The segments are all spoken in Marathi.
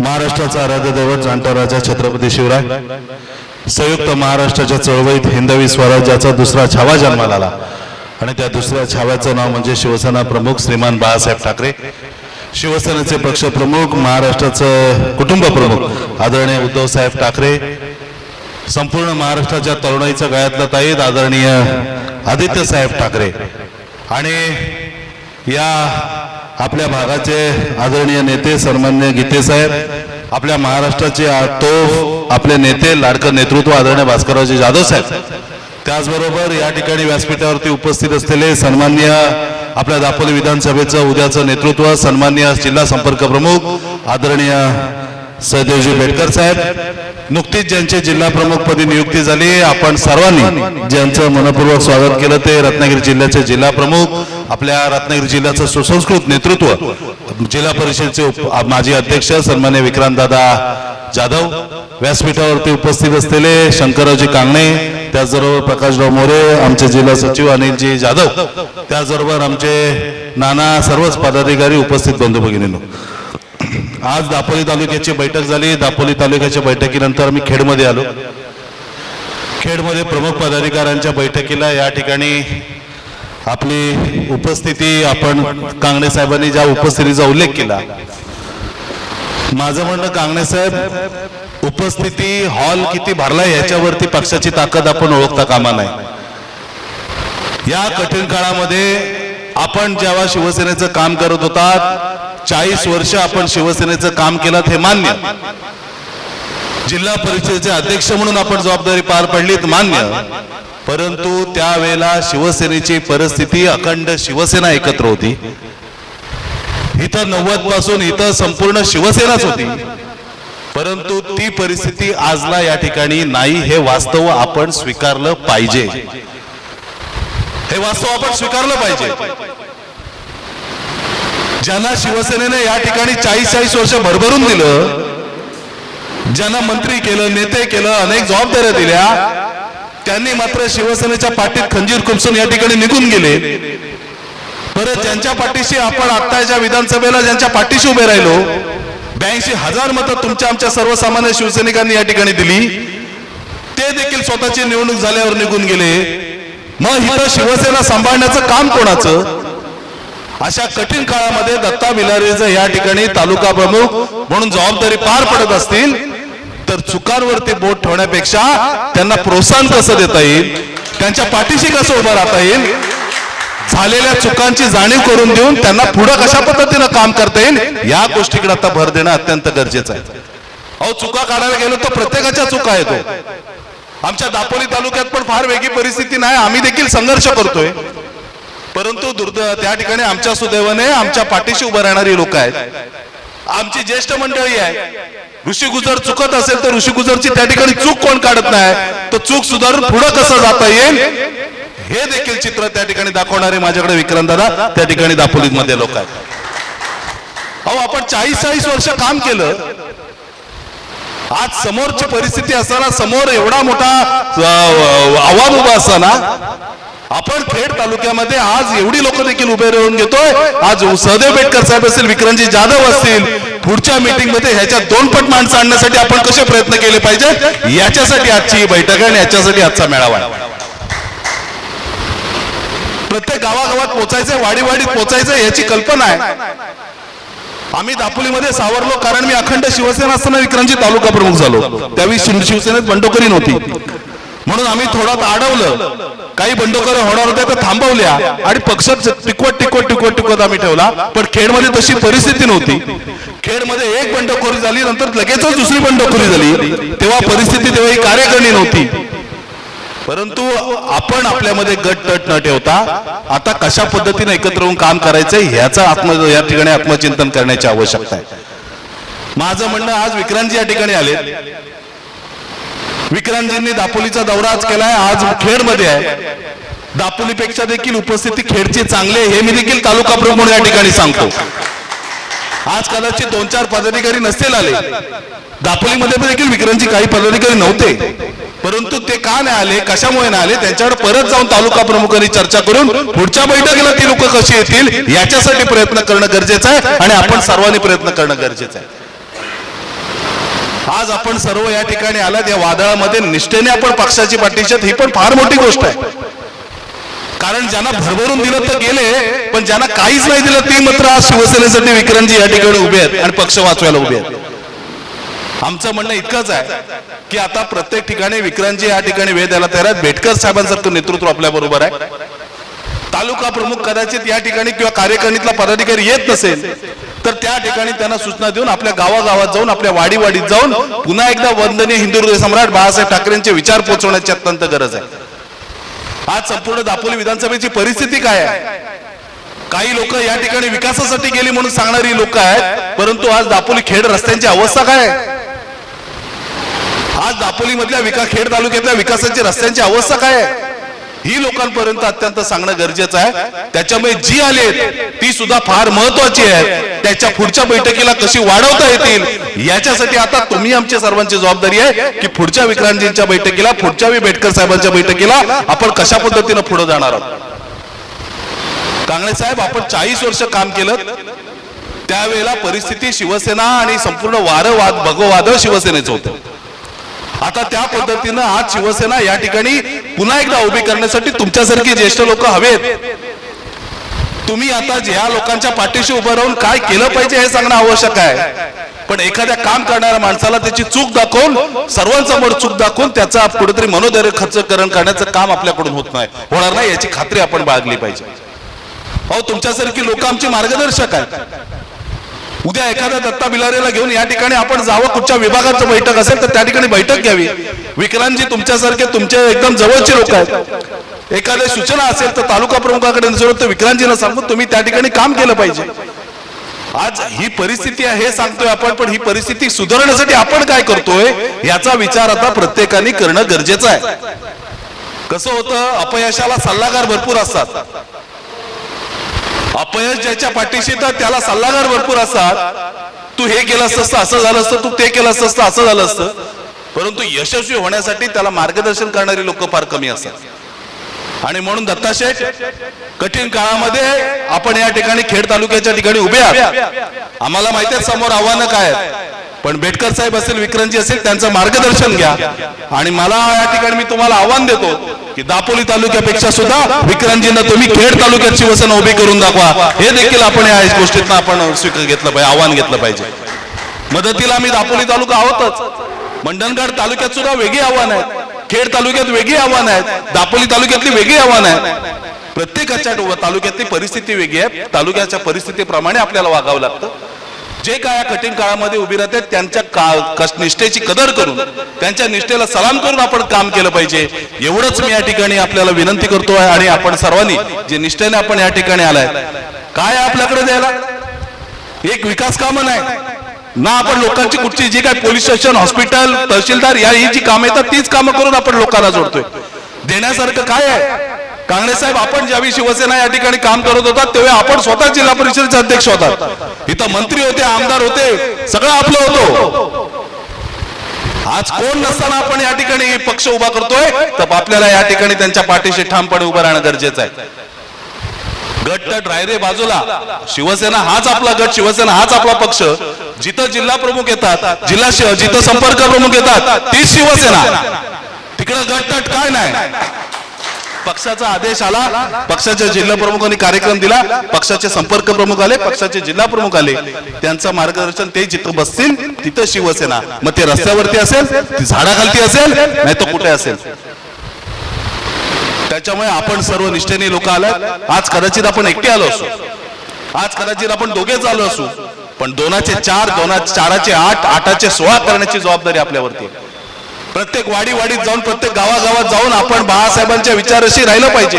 महाराष्ट्राचा आराध्य दैवत जाणता राजा छत्रपती शिवराय. संयुक्त महाराष्ट्राच्या चळवळीत हिंदवी स्वराज्याचा दुसरा छावा जन्माला आला. आणि त्या दुसऱ्या छाव्याचं नाव म्हणजे शिवसेना प्रमुख श्रीमान बाळासाहेब ठाकरे. शिवसेनेचे पक्षप्रमुख महाराष्ट्राचं कुटुंब प्रमुख आदरणीय उद्धवसाहेब ठाकरे. संपूर्ण महाराष्ट्राच्या तरुणाईच्या गळ्यातला ताईत आदरणीय आदित्य साहेब ठाकरे. आणि या आपल्या भागाचे आदरणीय नेते सन्मान्य गीते साहेब आपल्या महाराष्ट्राचे तो आपले नेते लाडकं नेतृत्व आदरणीय भास्कररावजी जाधव साहेब. त्याचबरोबर या ठिकाणी व्यासपीठावरती उपस्थित असलेले सन्मान्य आपल्या दापोली विधानसभेचं उद्याचं नेतृत्व सन्मान्य जिल्हा संपर्क प्रमुख आदरणीय सहदेवजी बेडकर साहेब. नुकतीच ज्यांचे जिल्हा प्रमुखपदी नियुक्ती झाली आपण सर्वांनी ज्यांचं मनपूर्वक स्वागत केलं ते रत्नागिरी जिल्ह्याचे जिल्हा प्रमुख आपल्या रत्नागिरी जिल्ह्याचं सुसंस्कृत नेतृत्व जिल्हा परिषदेचे माजी अध्यक्ष सन्मान्य विक्रांतदादा जाधव व्यासपीठावरती उपस्थित असलेले शंकररावजी कांगणे त्याचबरोबर प्रकाशराव मोरे आमचे जिल्हा सचिव अनिलजी जाधव त्याचबरोबर आमचे नाना सर्वच पदाधिकारी उपस्थित बंधू भगिनीनो. आज दापोली तालुक्याची बैठक झाली. दापोली तालुक्याच्या बैठकीनंतर आम्ही खेडमध्ये आलो. खेडमध्ये प्रमुख पदाधिकाऱ्यांच्या बैठकीला या ठिकाणी आपली उपस्थिती आपण कांगणे साहेबांनी ज्या उपस्थितीचा उल्लेख केला. माझं म्हणणं कांगणे साहेब उपस्थिती हॉल किती भरला याच्यावरती पक्षाची ताकद आपण ओळखता कामा नाही. या कठीण काळामध्ये आपण जेव्हा शिवसेनेचं काम करत होता चाळीस वर्ष आपण शिवसेनेचं काम केलं हे मान्य. जिल्हा परिषदेचे अध्यक्ष म्हणून आपण जबाबदारी पार पडलीत मान्य. परंतु त्यावेळेला शिवसेनेची परिस्थिती अखंड शिवसेना एकत्र होती. इथं नव्वदपासून इथं संपूर्ण शिवसेनाच होती. परंतु ती परिस्थिती आजला या ठिकाणी नाही हे वास्तव आपण स्वीकारलं पाहिजे. हे वास्तव आपण स्वीकारलं पाहिजे. ज्यांना शिवसेनेने या ठिकाणी चाळीस चाळीस वर्ष भरभरून दिलं ज्यांना मंत्री केलं नेते केलं अनेक जबाबदाऱ्या दिल्या त्यांनी मात्र शिवसेनेच्या पाठीत खंजीर खुपसून या ठिकाणी निघून गेले. परत ज्यांच्या पाठीशी आपण आत्ताच्या विधानसभेला ज्यांच्या पाठीशी उभे राहिलो ब्याऐंशी हजार मतं तुमच्या आमच्या सर्वसामान्य शिवसैनिकांनी या ठिकाणी दिली. ते देखील स्वतःची निवडणूक झाल्यावर निघून गेले. मग इथं शिवसेना सांभाळण्याचं काम कोणाचं? अशा कठीण काळामध्ये दत्ता बिलारीचं या ठिकाणी तालुका प्रमुख म्हणून जबाबदारी पार पडत असतील. तर चुकांवरती बोट ठेवण्यापेक्षा त्यांना प्रोत्साहन कसं देता येईल? त्यांच्या पाठीशी कसं उभं राहता येईल? झालेल्या चुकांची जाणीव करून देऊन त्यांना पुढे कशा पद्धतीनं काम करता येईल? या गोष्टीकडे आता भर देणं अत्यंत गरजेचं आहे. अहो चुका काढायला गेलो तर प्रत्येकाच्या चुका येतो हो. आमच्या दापोली तालुक्यात पण फार वेगळी परिस्थिती नाही. आम्ही देखील संघर्ष करतोय. परंतु दुर्द त्या ठिकाणी आमच्या सुदैवाने आमच्या पाठीशी उभं राहणारी लोक आहेत. आमची ज्येष्ठ मंडळी आहे. ऋषी गुजर चुकत असेल तर ऋषी गुजरची त्या ठिकाणी चूक कोण काढत नाही? तर चूक सुधारून पुढे कसं जाता येईल? हे देखील चित्र त्या ठिकाणी दाखवणारे माझ्याकडे विक्रांत दादा त्या ठिकाणी दापोलीमध्ये लोक आहेत. अहो आपण चाळीस चाळीस वर्ष काम केलं. आज समोरची परिस्थिती असताना समोर एवढा मोठा आव्हान उभा असताना आपण थेट तालुक्यामध्ये आज एवढी लोक देखील उभे राहून घेतोय. आज सहदेव बेटकर साहेब असतील विक्रमजी जाधव असतील पुढच्या मीटिंगमध्ये ह्याच्या दोन पट माणसं आणण्यासाठी आपण कसे प्रयत्न केले पाहिजे याच्यासाठी आजची ही बैठक आहे आणि याच्यासाठी आजचा मेळावा प्रत्येक गावागावात पोचायचंय वाडी वाडीत पोचायचंय याची कल्पना आहे. आम्ही दापोलीमध्ये सावरलो कारण मी अखंड शिवसेना असताना विक्रमजी तालुका प्रमुख झालो. त्यावेळी शिवसेनेत बंडोकरी नव्हती. म्हणून आम्ही थोडा अडवलं काही बंडोकर होणार होत्या तर थांबवल्या आणि पक्ष टिकवत टिकवत टिकवत टिकवत आम्ही ठेवला. पण खेडमध्ये तशी परिस्थिती नव्हती. खेडमध्ये एक बंडखोरी झाली नंतर लगेचच दुसरी बंडखोरी झाली. तेव्हा परिस्थिती तेव्हा ही कार्यकारणी नव्हती. परंतु आपण आपल्यामध्ये गट तट न ठेवता आता कशा पद्धतीने एकत्र होऊन काम करायचंय ह्याचा आत्म या ठिकाणी आत्मचिंतन करण्याची आवश्यकता आहे. माझं म्हणणं आज विक्रांत या ठिकाणी आले. विक्रांतजींनी दापोलीचा दौरा आज केलाय. आज खेडमध्ये आहे. दापोलीपेक्षा देखील उपस्थिती खेडची चांगली आहे. हे मी देखील तालुका प्रमुख म्हणून या ठिकाणी सांगतो. आज कदाचित दोन चार पदाधिकारी नसतील आले. दापोलीमध्ये पण देखील विक्रांतजी काही पदाधिकारी नव्हते. परंतु ते का नाही आले कशामुळे नाही आले त्यांच्यावर परत जाऊन तालुका प्रमुखांनी चर्चा करून पुढच्या बैठकीला ती लोक कशी येतील याच्यासाठी प्रयत्न करणं गरजेचं आहे आणि आपण सर्वांनी प्रयत्न करणं गरजेचं आहे. आज आपण सर्व या ठिकाणी आलात या वादळामध्ये निष्ठेने आपण पक्षाची पाठीशी ही पण फार मोठी गोष्ट आहे. कारण ज्यांना भरभरून दिलं तर गेले पण ज्यांना काहीच नाही दिलं ते मात्र आज शिवसेनेसाठी विक्रांतजी या ठिकाणी उभे आहेत आणि पक्ष वाचवायला उभे आहेत. आमचं म्हणणं इतकंच आहे की आता प्रत्येक ठिकाणी विक्रांतजी या ठिकाणी वेळ द्यायला तयार आहेत. बेटकर साहेबांसारखं नेतृत्व आपल्या बरोबर आहे. तालुका प्रमुख कदाचित या ठिकाणी किंवा कार्यकारिणीतला पदाधिकारी येत नसेल तर त्या ठिकाणी त्यांना सूचना देऊन आपल्या गावागावात जाऊन आपल्या वाडी वाडीत जाऊन पुन्हा एकदा वंदनीय हिंदू हृदय सम्राट बाळासाहेब ठाकरेंचे विचार पोहोचवण्याची अत्यंत गरज आहे. आज संपूर्ण दापोली विधानसभेची परिस्थिती काय आहे? काही लोक या ठिकाणी विकासासाठी गेली म्हणून सांगणारी लोक आहेत परंतु आज दापोली खेड रस्त्यांची अवस्था काय आज दापोली मधल्या विका खेड तालुक्यातल्या विकासाची रस्त्यांची अवस्था काय आहे? ही लोकांपर्यंत अत्यंत सांगणं गरजेचं आहे. त्याच्यामुळे जी आले ती सुद्धा फार महत्वाची आहे त्याच्या पुढच्या बैठकीला कशी वाढवता येतील याच्यासाठी आता तुम्ही आमची सर्वांची जबाबदारी आहे की पुढच्या विक्रांतजींच्या बैठकीला पुढच्या वेळी बेटकर साहेबांच्या बैठकीला आपण कशा पद्धतीनं पुढे जाणार आहोत? कांगणे साहेब आपण चाळीस वर्ष काम केलं. त्यावेळेला परिस्थिती शिवसेना आणि संपूर्ण वारंवाद भगोवादळ शिवसेनेचं होतं. आता त्या पद्धतीनं आज शिवसेना या ठिकाणी पुन्हा एकदा उभी करण्यासाठी तुमच्यासारखी ज्येष्ठ लोक हवेत. तुम्ही आता ज्या लोकांच्या पाठीशी उभं राहून काय केलं पाहिजे हे सांगणं आवश्यक आहे. पण एखाद्या काम करणाऱ्या माणसाला त्याची चूक दाखवून सर्वांसमोर चूक दाखवून त्याचा कुठेतरी मनोधैर्य खर्चकरण करण्याचं काम आपल्याकडून होत नाही. होणार नाही याची खात्री आपण बाळगली पाहिजे. अहो तुमच्यासारखी लोक आमचे मार्गदर्शक आहेत. उद्या एखाद्या दत्ता बिलारेला घेऊन या ठिकाणी आपण जावं कुठच्या विभागाचं बैठक असेल तर त्या ठिकाणी बैठक घ्यावी. विक्रांतजी तुमच्यासारखे तुमचे एकदम जवळचे लोक आहेत. एखाद्या सूचना असेल तर तालुका प्रमुखाकडे नसेल तर विक्रांतजीला सांगून तुम्ही त्या ठिकाणी काम केलं पाहिजे. आज ही परिस्थिती आहे हे सांगतोय आपण पण ही परिस्थिती सुधारण्यासाठी आपण काय करतोय याचा विचार आता प्रत्येकाने करणं गरजेचं आहे. कसं होतं अपयशाला सल्लागार भरपूर असतात. अपयश ज्याच्या पाठीशी तर त्याला सल्लागार भरपूर असतात. तू हे केलं असतं असं झालं असतं तू ते केलं असतं असं झालं असतं. परंतु यशस्वी होण्यासाठी त्याला मार्गदर्शन करणारी लोक फार कमी असतात. आणि म्हणून दत्ताशेठ कठीण काळामध्ये आपण या ठिकाणी खेड तालुक्याच्या ठिकाणी उभे आहात. आम्हाला माहिती आहे समोर आव्हानं काय आहेत. पण बेटकर साहेब असेल विक्रमजी असेल त्यांचं मार्गदर्शन घ्या. आणि मला या ठिकाणी मी तुम्हाला आव्हान देतो की दापोली तालुक्यापेक्षा सुद्धा विक्रांतजींना तुम्ही खेड तालुक्यात शिवसेना उभी करून दाखवा. हे देखील आपण या गोष्टीतनं आपण स्वीकार घेतलं पाहिजे आव्हान घेतलं पाहिजे. मदतीला आम्ही दापोली तालुका आहोतच. मंडणगड तालुक्यात सुद्धा वेगळी आव्हान आहेत खेड तालुक्यात वेगळी आव्हान आहेत दापोली तालुक्यातली वेगळी आव्हान आहेत प्रत्येकाच्या तालुक्यातली परिस्थिती वेगळी आहे. तालुक्याच्या परिस्थितीप्रमाणे आपल्याला वागावं लागतं. जे काय या कठीण काळामध्ये उभी राहतात त्यांच्या का- निष्ठेची कदर करून त्यांच्या निष्ठेला सलाम करून आपण काम केलं पाहिजे. एवढंच मी या ठिकाणी आपल्याला विनंती करतोय आणि आपण सर्वांनी जे निष्ठेने आपण या ठिकाणी आलाय काय आहे आपल्याकडे द्यायला? एक विकास कामं नाही. ना आपण लोकांची कुठची जी काय पोलीस स्टेशन हॉस्पिटल तहसीलदार या ही जी कामं येतात तीच कामं करून आपण लोकांना जोडतोय. देण्यासारखं काय आहे? कांगणे साहेब आपण ज्यावेळी शिवसेना या ठिकाणी काम करत होता तेव्हा आपण स्वतः जिल्हा परिषदेचे अध्यक्ष होतात. इथं मंत्री होते आमदार होते सगळं आपलं होतो. आज कोण नसताना आपण या ठिकाणी पक्ष उभा करतोय तर आपल्याला या ठिकाणी त्यांच्या पाठीशी ठामपणे उभं राहणं गरजेचं आहे. गट तट रायरे बाजूला. शिवसेना हाच आपला गट शिवसेना हाच आपला पक्ष. जिथं जिल्हा प्रमुख येतात जिल्हा जिथं संपर्क प्रमुख येतात तीच शिवसेना. तिकडं गट काय नाही. पक्षाचा आदेश आला पक्षाच्या जिल्हा प्रमुखांनी कार्यक्रम दिला पक्षाचे संपर्क प्रमुख आले पक्षाचे जिल्हा प्रमुख आले. त्यांचं मार्गदर्शन ते जिथं बसतील तिथं शिवसेना. मग ते रस्त्यावरती असेल ती झाडाखालती असेल नाही तर कुठे असेल? त्याच्यामुळे आपण सर्व निष्ठेने लोक आलात. आज कदाचित आपण एकटे आलो असू. आज कदाचित आपण दोघेच आलो असू. पण दोनाचे चार दोना चाराचे आठ आठाचे सोळा करण्याची जबाबदारी आपल्यावरती आहे. प्रत्येक वाडी वाडीत जाऊन प्रत्येक गावागावात जाऊन आपण बाळासाहेबांच्या विचाराशी राहिलं पाहिजे.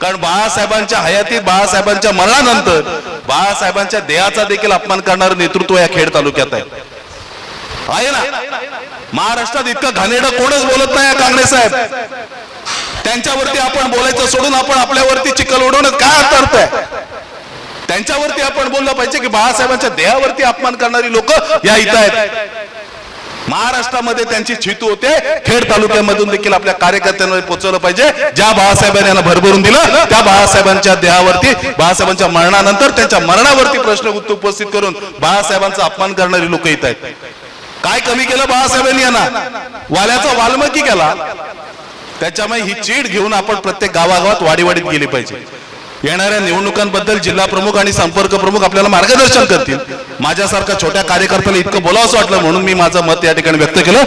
कारण बाळासाहेबांच्या हयातीत बाळासाहेबांच्या मरणानंतर बाळासाहेबांच्या देहाचा देखील अपमान करणारं नेतृत्व या खेड तालुक्यात आहे. आहे ना? महाराष्ट्रात इतकं घाणेरडं कोणच बोलत नाही काँग्रेस साहेब. त्यांच्यावरती आपण बोलायचं सोडून आपण आपल्यावरती चिखल उडवणं काय अर्थ आहे? त्यांच्यावरती आपण बोललं पाहिजे की बाळासाहेबांच्या देहावरती अपमान करणारी लोक या इथं आहेत. महाराष्ट्रामध्ये त्यांची छितू होते. खेड तालुक्यामधून देखील आपल्या कार्यकर्त्यांवर पोहोचवलं पाहिजे. ज्या बाळासाहेबांनी यांना भरभरून दिलं त्या बाळासाहेबांच्या देहावरती बाळासाहेबांच्या मरणानंतर त्यांच्या मरणावरती प्रश्न उपस्थित करून बाळासाहेबांचा अपमान करणारी लोक येत आहेत. काय कमी केलं बाळासाहेबांनी यांना? वाल्याचा वाल्मकी केला. त्याच्यामुळे ही चीड घेऊन आपण प्रत्येक गावागावात वाडीवाडीत गेली पाहिजे. येणाऱ्या निवडणुकांबद्दल जिल्हा प्रमुख आणि संपर्क प्रमुख आपल्याला मार्गदर्शन करतील. माझ्यासारख्या छोट्या कार्यकर्त्याला इतकं बोलावंसं वाटलं म्हणून मी माझं मत या ठिकाणी व्यक्त केलं.